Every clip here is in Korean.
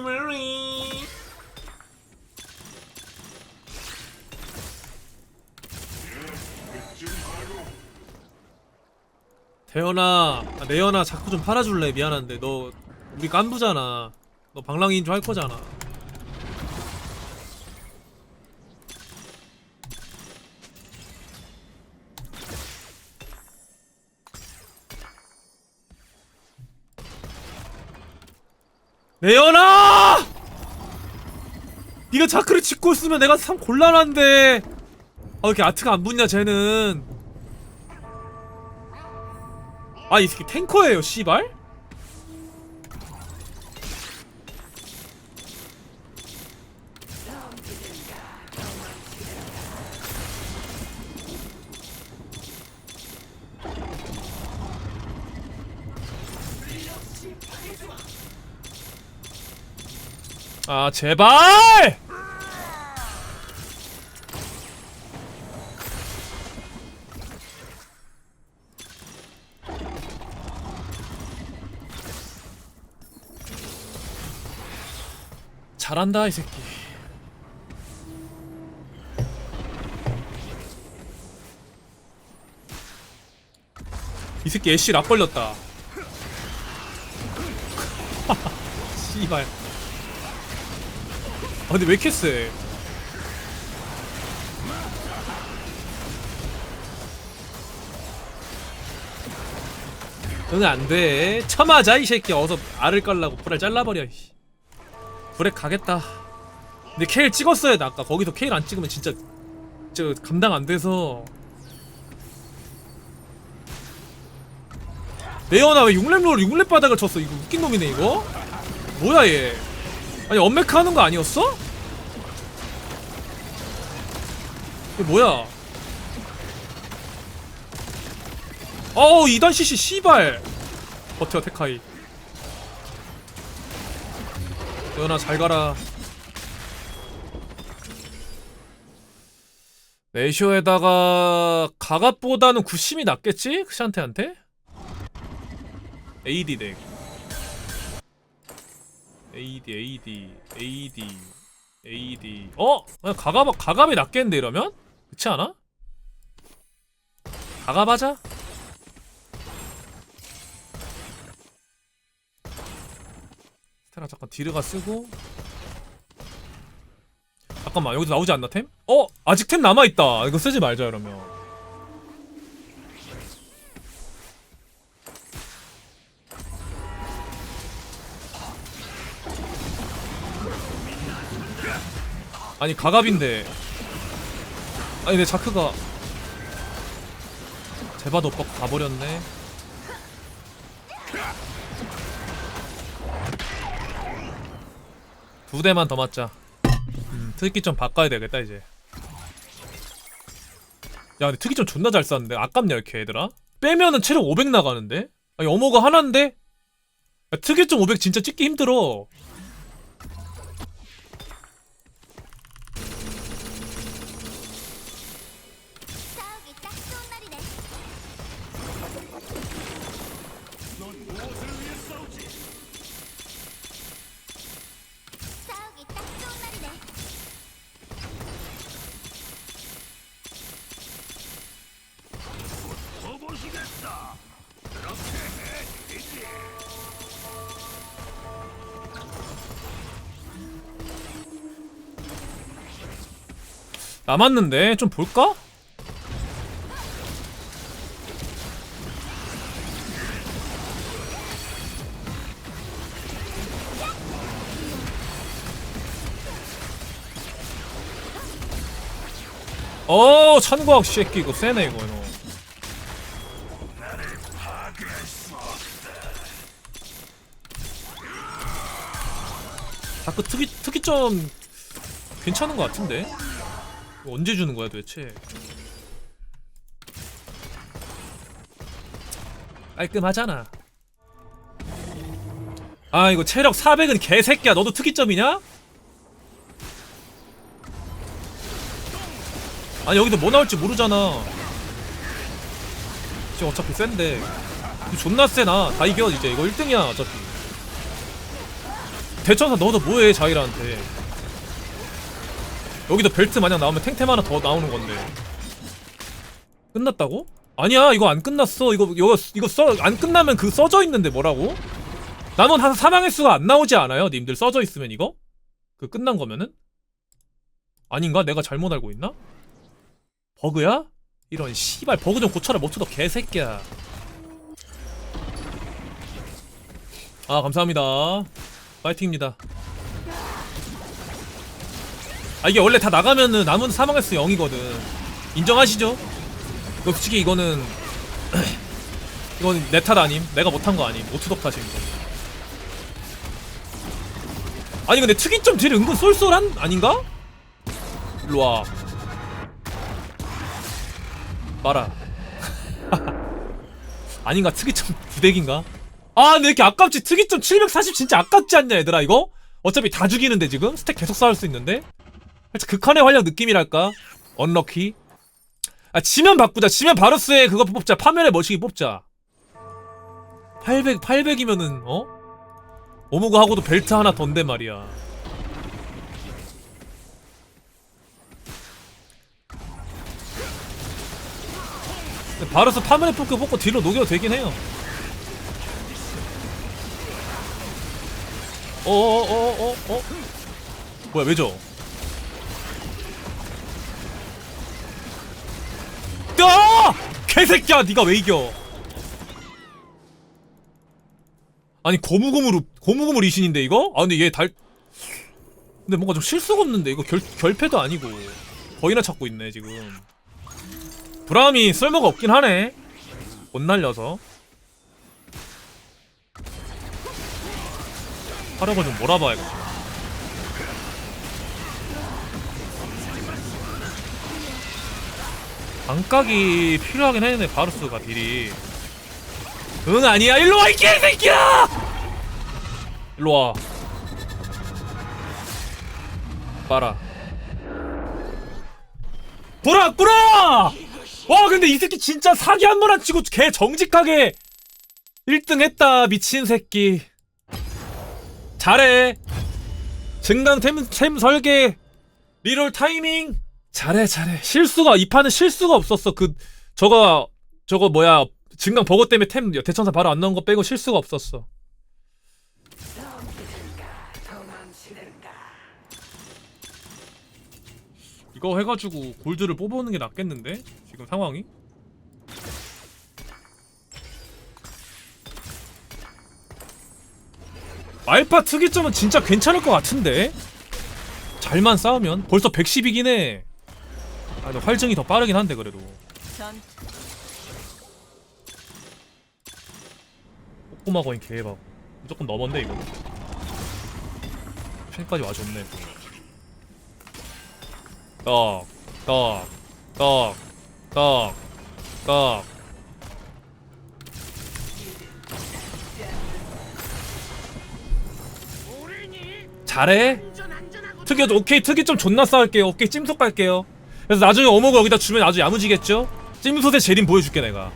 리버리 대현아 아, 내연아 자꾸 좀 팔아줄래? 미안한데. 너 우리 깐부잖아. 너 방랑이인 줄 할 거잖아. 내연아! 네가 자크를 짓고 있으면 내가 참 곤란한데 아 이렇게 아트가 안 붙냐 쟤는 아 이 새끼 탱커예요 씨발? 아 제발! 잘한다 이 새끼. 이 새끼 애쉬 락 걸렸다. 씨발 아 근데 왜 이렇게 세? 너는 안돼. 쳐맞아 이 새끼. 어서 알을 깔라고. 불알 잘라버려 이씨. 불에 가겠다. 근데 케일 찍었어야 돼 아까. 거기서 케일 안 찍으면 진짜 저 감당 안 돼서. 레오나 왜 6렙 롤 6렙 바닥을 쳤어? 이거 웃긴 놈이네 이거. 뭐야 얘 아니 엄메카 하는 거 아니었어? 이게 뭐야 어우 2단 CC 씨발 버텨 테카이 연아 잘 가라 레이쇼에다가 가갑보다는 구심이 낫겠지? 크샨테한테? AD 덱 AD AD AD AD 어? 그냥 가갑 가갑이 낫겠는데 이러면? 그렇지 않아? 가갑하자 스테라 잠깐 디르가 쓰고 잠깐만 여기서 나오지 않나 템? 어? 아직 템 남아있다 이거 쓰지 말자 이러면 아니 가갑인데. 아니 내 자크가. 제바도 오빠 가버렸네. 두 대만 더 맞자. 음, 특기 좀 바꿔야 되겠다 이제. 야 근데 특기 좀 존나 잘 쐈는데? 아깝냐 이렇게 얘들아? 빼면은 체력 500 나가는데? 아니 어머가 하나인데? 야, 좀500 진짜 찍기 힘들어 남았는데? 좀 볼까? 어 천과학 새끼 이거 세네 이거. 이거 자꾸 특이 특이점 괜찮은 것 같은데 언제 주는 거야 도대체? 깔끔하잖아. 아 이거 체력 400은 개새끼야. 너도 특이점이냐? 아니 여기도 뭐 나올지 모르잖아. 지금 어차피 센데. 존나 세나? 다 이겨 이제. 이거 1등이야 어차피. 대천사 넣어도 뭐해 자이라한테 여기도 벨트 마냥 나오면 탱템 하나 더 나오는 건데 끝났다고? 아니야 이거 안 끝났어 이거 이거 이거 써 안 끝나면 그 써져 있는데 뭐라고? 나는 한 사망의 수가 안 나오지 않아요 님들 써져 있으면 이거? 그 끝난 거면은? 아닌가? 내가 잘못 알고 있나? 버그야? 이런 씨발 버그 좀 고쳐라 모토도 개새끼야 아 감사합니다 파이팅입니다 아 이게 원래 다 나가면은 남은 사망의 수 0이거든 인정하시죠? 이거 솔직히 이거는 이건 내 탓 아님 내가 못한 거 아님 오투덕 탓임 아니 근데 특이점 딜 은근 쏠쏠한 아닌가? 일로와 마라 아닌가 특이점 부대기인가? 아 근데 이렇게 아깝지 특이점 740 진짜 아깝지 않냐 얘들아 이거? 어차피 다 죽이는데 지금? 스택 계속 쌓을 수 있는데? 살짝 극한의 활력 느낌이랄까? 언럭키 아 지면 바꾸자 지면 바루스에 그거 뽑자 파멸의 머시기 뽑자 800 800이면은 어? 오무가 하고도 벨트 하나 던데 말이야 바루스 파멸의 포크 뽑고 딜로 녹여도 되긴 해요 어어어어어 어, 어? 뭐야 왜죠? 야! 개새끼야 네가 왜 이겨? 아니 고무고무로 고무고무 리신인데 이거? 아 근데 얘 달 근데 뭔가 좀 실수가 없는데 이거 결, 결패도 아니고. 거의나 찾고 있네 지금. 브라움이 쓸모가 없긴 하네. 못 날려서. 화력을 좀 몰아봐야겠다 반각이 필요하긴 했네 바루스가 딜이. 응 아니야. 일로와 이 개새끼야! 일로와. 봐라. 돌아왔구나 와 근데 이 새끼 진짜 사기 한 번 안 치고 개 정직하게 1등 했다 미친 새끼. 잘해. 증강 템, 템 설계. 리롤 타이밍 잘해 잘해. 실수가 이 판은 실수가 없었어. 그 저거 저거 뭐야. 증강 버거 때문에 템 대천사 바로 안 나온 거 빼고 실수가 없었어. 이거 해가지고 골드를 뽑아오는 게 낫겠는데? 지금 상황이? 알파 특이점은 진짜 괜찮을 것 같은데? 잘만 싸우면? 벌써 110이긴 해. 아, 근데 활증이 더 빠르긴 한데 그래도. 전 꼬꼬마 거인 개박. 무조건 넘었네 이거. 펜까지 와줬네. 떡, 떡, 떡, 떡, 떡. 잘해. 특이 오케이 특이 좀 존나 싸울게요. 오케이 찜속 갈게요. 그래서 나중에 어묵을 여기다 주면 아주 야무지겠죠? 찜솥의 재림 보여줄게 내가.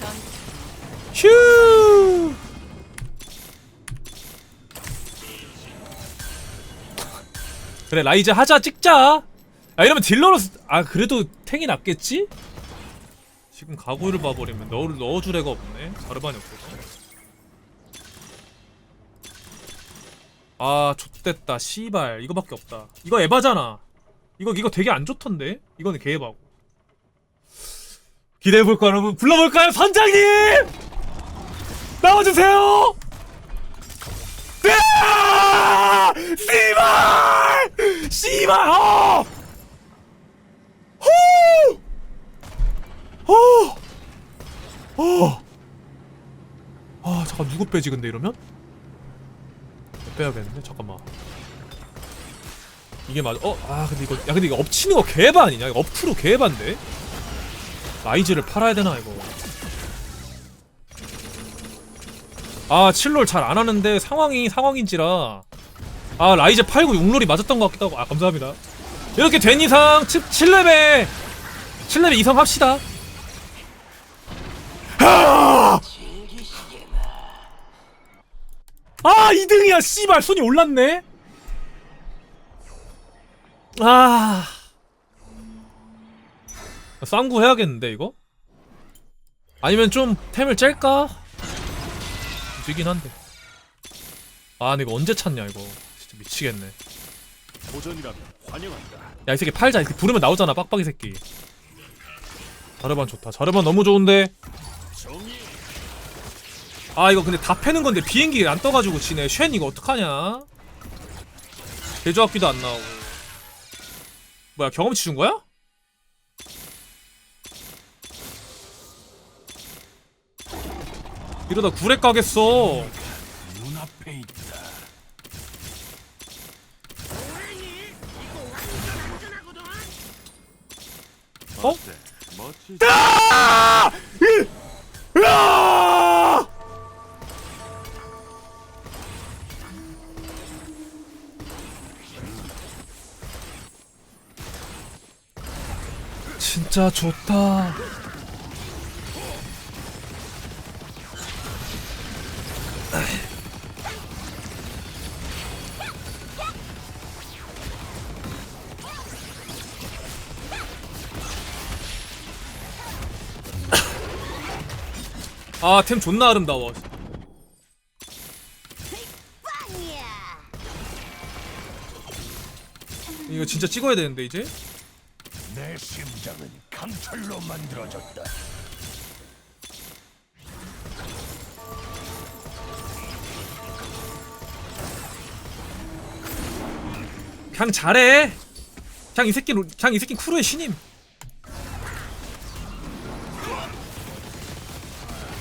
전 휴. 그래 라이즈 하자 찍자. 아 이러면 딜러로 쓰- 아 그래도 탱이 낫겠지? 지금 가구를 봐버리면 넣을 넣어줄 애가 없네. 자르반이 없어서. 아 좆됐다 씨발 이거밖에 없다. 이거 에바잖아. 이거 이거 되게 안 좋던데. 이거는 개에바고. 기대해볼까 여러분 불러볼까요 선장님? 나와주세요! 네! 씨발! 씨발! 어! 호! 호! 어! 아 잠깐 누구 빼지 근데 이러면? 빼야겠는데? 잠깐만. 이게 맞아? 어? 아 근데 이거 야 근데 이거 엎치는 거 아니냐? 이거 엎프로 개바인데? 라이즈를 팔아야 되나 이거? 아 7롤 잘 안 하는데 상황이 상황인지라. 아 라이즈 팔고 6롤이 맞았던 것 같기도 하고. 아 감사합니다. 이렇게 된 이상 7레벨 7레벨 이상 합시다 2등이야 씨발. 손이 올랐네. 아. 쌍구 해야겠는데 이거? 아니면 좀 템을 짤까? 되긴 한데. 아 근데 이거 언제 찾냐 이거. 진짜 미치겠네. 도전이라면 환영한다. 야 이 새끼 팔자. 이렇게 부르면 나오잖아 빡빡이 새끼. 자르반 좋다. 자르반 너무 좋은데 아 이거 근데 다 패는 건데 비행기 안 떠가지고 지네 쉔 이거 어떡하냐 개조합기도 안 나오고 뭐야 경험치 준 거야? 이러다 구렉 가겠어. 어? 멋지지? 진짜 좋다. 아, 템 존나 아름다워. 이거 진짜 찍어야 되는데 이제. 내 심장은 강철로 만들어졌다. 그냥 잘해. 그냥 이 새끼 그냥 이 새끼 쿠르의 신임.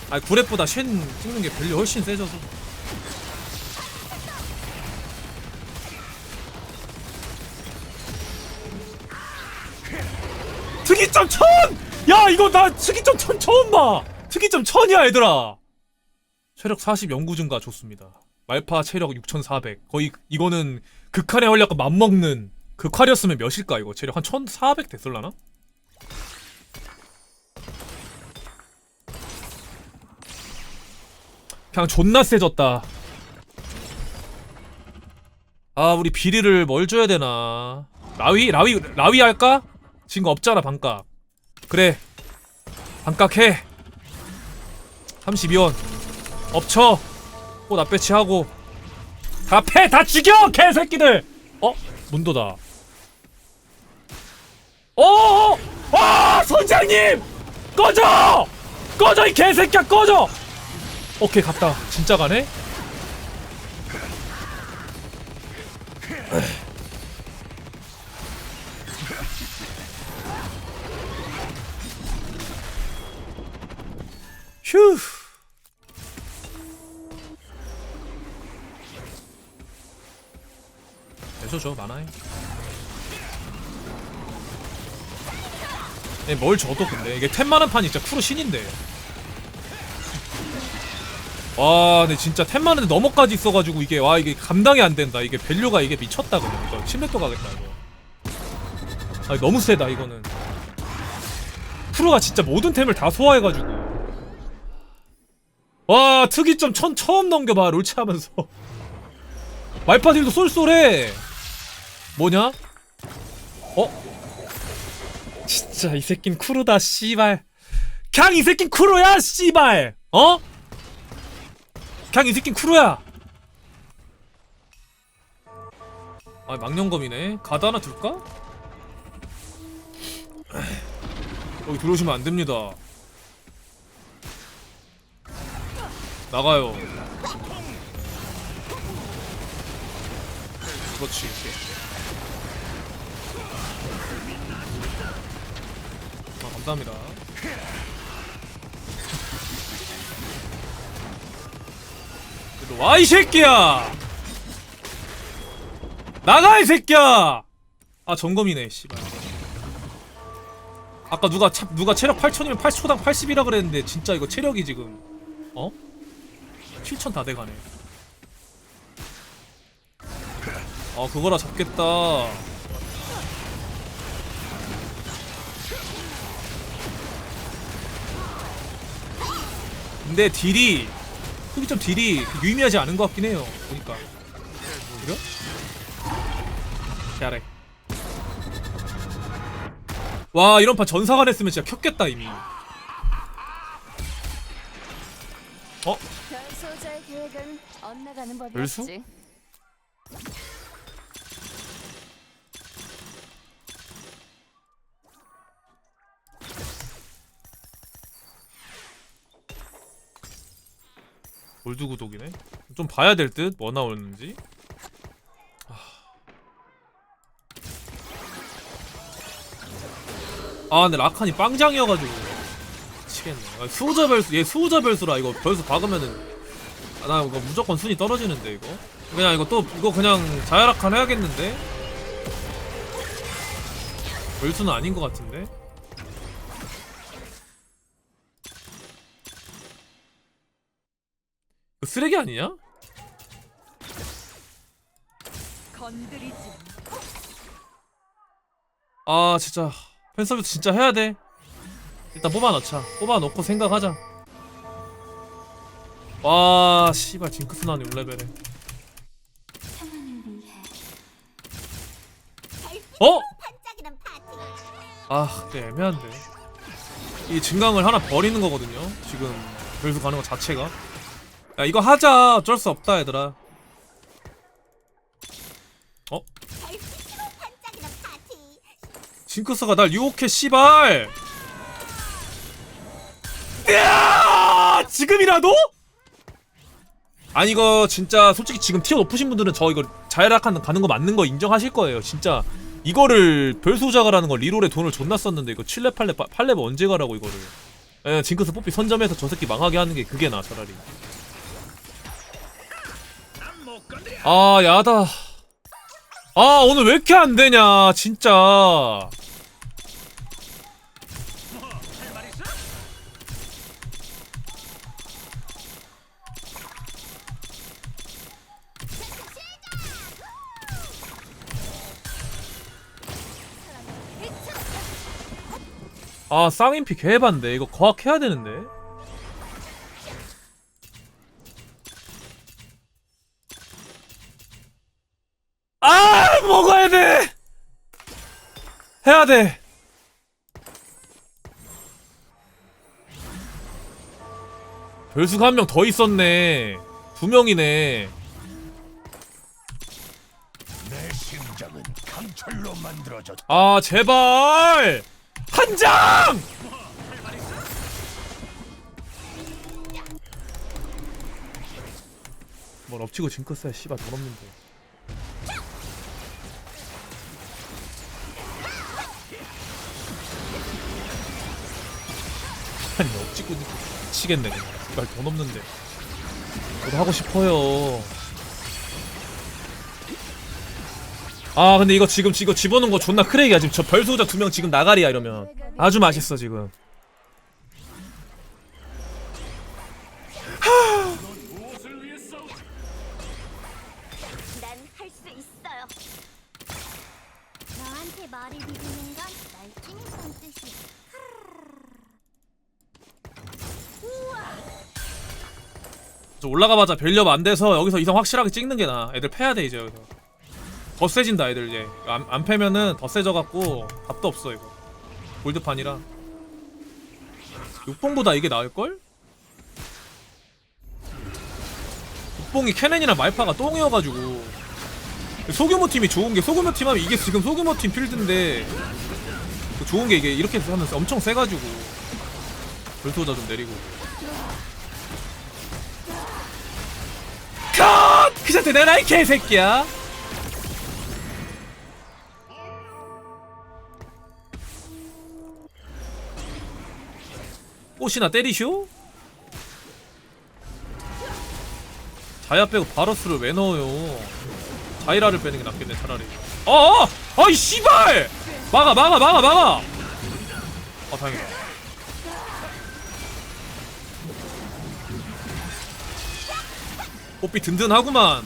아 구렛보다 쉔 찍는 게 별로 훨씬 세져서. 특이점 천! 야 이거 나 특이점 천 처음 봐. 특이점 천이야 얘들아. 체력 40 영구 증가 좋습니다. 말파 체력 6400. 거의 이거는 극한의 활력과 맞먹는 극활이었으면 몇일까 이거 체력 한 1400 됐을라나? 그냥 존나 세졌다 아 우리 비리를 뭘 줘야 되나 라위? 라위? 라위 할까? 지금 거 없잖아 반값 그래 반값 해 32원 엎쳐 꽃 앞배치하고 다 패! 다 죽여! 개새끼들! 어? 문도다 어어! 아! 선장님! 꺼져! 꺼져 이 개새끼야 꺼져! 오케이 갔다 진짜 가네? 휴 내줘줘 많아요 네, 뭘 줘도 근데. 이게 템만한 판이 진짜 쿠로 신인데. 와 근데 진짜 템만한데 너머까지 있어가지고 이게 와 이게 감당이 안 된다. 이게 밸류가 이게 미쳤다 그냥. 이거 침뱉도 가겠다 이거. 아 너무 세다 이거는. 쿠로가 진짜 모든 템을 다 소화해가지고 와 특이점 천 처음 넘겨봐 롤체하면서 말파딜도 쏠쏠해 뭐냐? 어? 진짜 이 새낀 쿠루다 씨발 그냥 이 새낀 쿠루야 씨발 어? 그냥 이 새낀 쿠루야 아 망령검이네 가드 하나 둘까? 여기 들어오시면 안 됩니다 나가요. 그렇지. 아 감사합니다. 와 이 새끼야! 나가 이 새끼야! 아 점검이네 씨발. 아까 누가 차, 누가 체력 8천이면 80초당 80이라 그랬는데 진짜 이거 체력이 지금 어? 7천 다 돼가네. 아 그거라 잡겠다. 근데 딜이 특이점 딜이 유의미하지 않은 것 같긴 해요. 보니까. 그래? 잘해 와 이런 판 전사관 했으면 진짜 켰겠다 이미. 어? 계획은 엇나가는? 법이었지. 골드 구독이네? 좀 봐야 될 듯? 뭐 나오는지? 아 근데 라칸이 빵장이어가지고. 미치겠네. 아, 수호자 별수 얘 수호자 별수라. 이거 별수 박으면은 아, 나 이거 무조건 순위 떨어지는데 이거. 그냥 이거 또 이거 그냥 자야라칸 해야겠는데? 별수는 아닌 것 같은데? 이거 쓰레기 아니냐? 건드리지. 아 진짜. 팬서비스 진짜 해야 돼. 일단 뽑아 넣자. 뽑아 넣고 생각하자 와 씨발 징크스 나네 6레벨에. 어? 아 근데 애매한데. 이 증강을 하나 버리는 거거든요 지금. 별수 가는 거 자체가. 야 이거 하자. 어쩔 수 없다 얘들아. 파티. 징크스가 날 유혹해 씨발! 야! 지금이라도? 아니 이거 진짜 솔직히 지금 티어 높으신 분들은 저 이거 자야락한 가는 거 맞는 거 인정하실 거예요. 진짜 이거를 별소자가라는 거 리롤에 돈을 존나 썼는데 이거 7렙 8렙 8렙 언제 가라고 이거를. 예, 징크스 뽀삐 선점해서 저 새끼 망하게 하는 게 그게 나 차라리. 아 야다. 아 오늘 왜 이렇게 안 되냐 진짜 아 쌍인피 개반데. 이거 거학해야 되는데. 아 먹어야 돼! 해야 돼! 별수가 한 명 더 있었네. 두 명이네. 아 제발 한 장! 뭘 엎치고 징크스야 씨발 돈 없는데. 아니 엎치고 미치겠네 그냥. 씨발 돈 없는데. 저도 하고 싶어요 아 근데 이거 지금 이거 집어넣은 거 존나 크레이야 지금. 저 별소자 두 명 지금 나가리야 이러면. 아주 맛있어 지금. 올라가봐자. 별렵 안 돼서 여기서 이성 확실하게 찍는 게 나아. 애들 패야 돼 이제 여기서 더 세진다 애들 이제. 안, 안 패면은 더 세져갖고 답도 없어 이거. 골드판이라. 6봉보다 이게 나을걸? 6봉이 캐넨이나 말파가 똥이어가지고. 소규모 팀이 좋은 게 소규모 팀 하면 이게 지금 소규모 팀 필드인데. 그 좋은 게 이게 이렇게 하면 엄청 세가지고. 별소자 좀 내리고. 컷! 그 자태 내놔 이 개새끼야 꽃이나 때리쇼? 자야 빼고 바로스를 왜 넣어요 자이라를 빼는 게 낫겠네 차라리 어어! 아이 씨발! 막아 막아 막아 막아 아 다행이다 뽀삐 든든하구만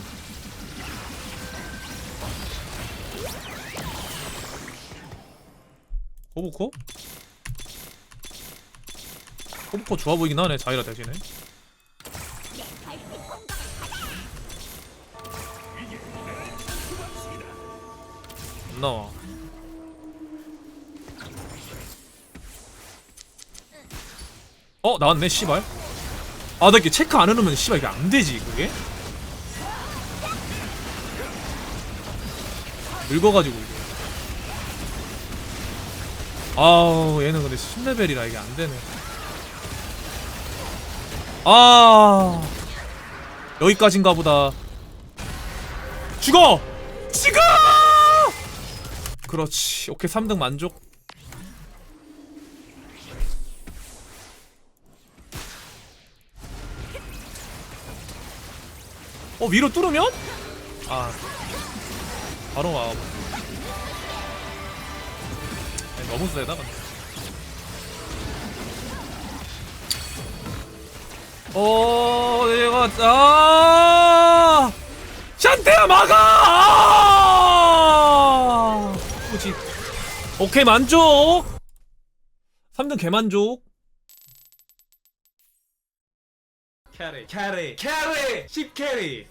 호부코? 포브코 좋아 보이긴 하네 자이라 대신에. 안나 어 나왔네 씨발. 아나 이게 체크 안 해놓으면 씨발 이게 안 되지 그게? 늙어가지고 이게. 아우 얘는 근데 10레벨이라 이게 안 되네. 아 여기까지인가 보다. 죽어! 죽어! 그렇지. 오케이 3등 만족. 어 위로 뚫으면? 아 바로 와. 너무 세다 근데 어 내가 아 샨테야 막아! 아! 뭐지. 오케이 만족. 3등 개만족. 캐리 캐리 캐리 10 캐리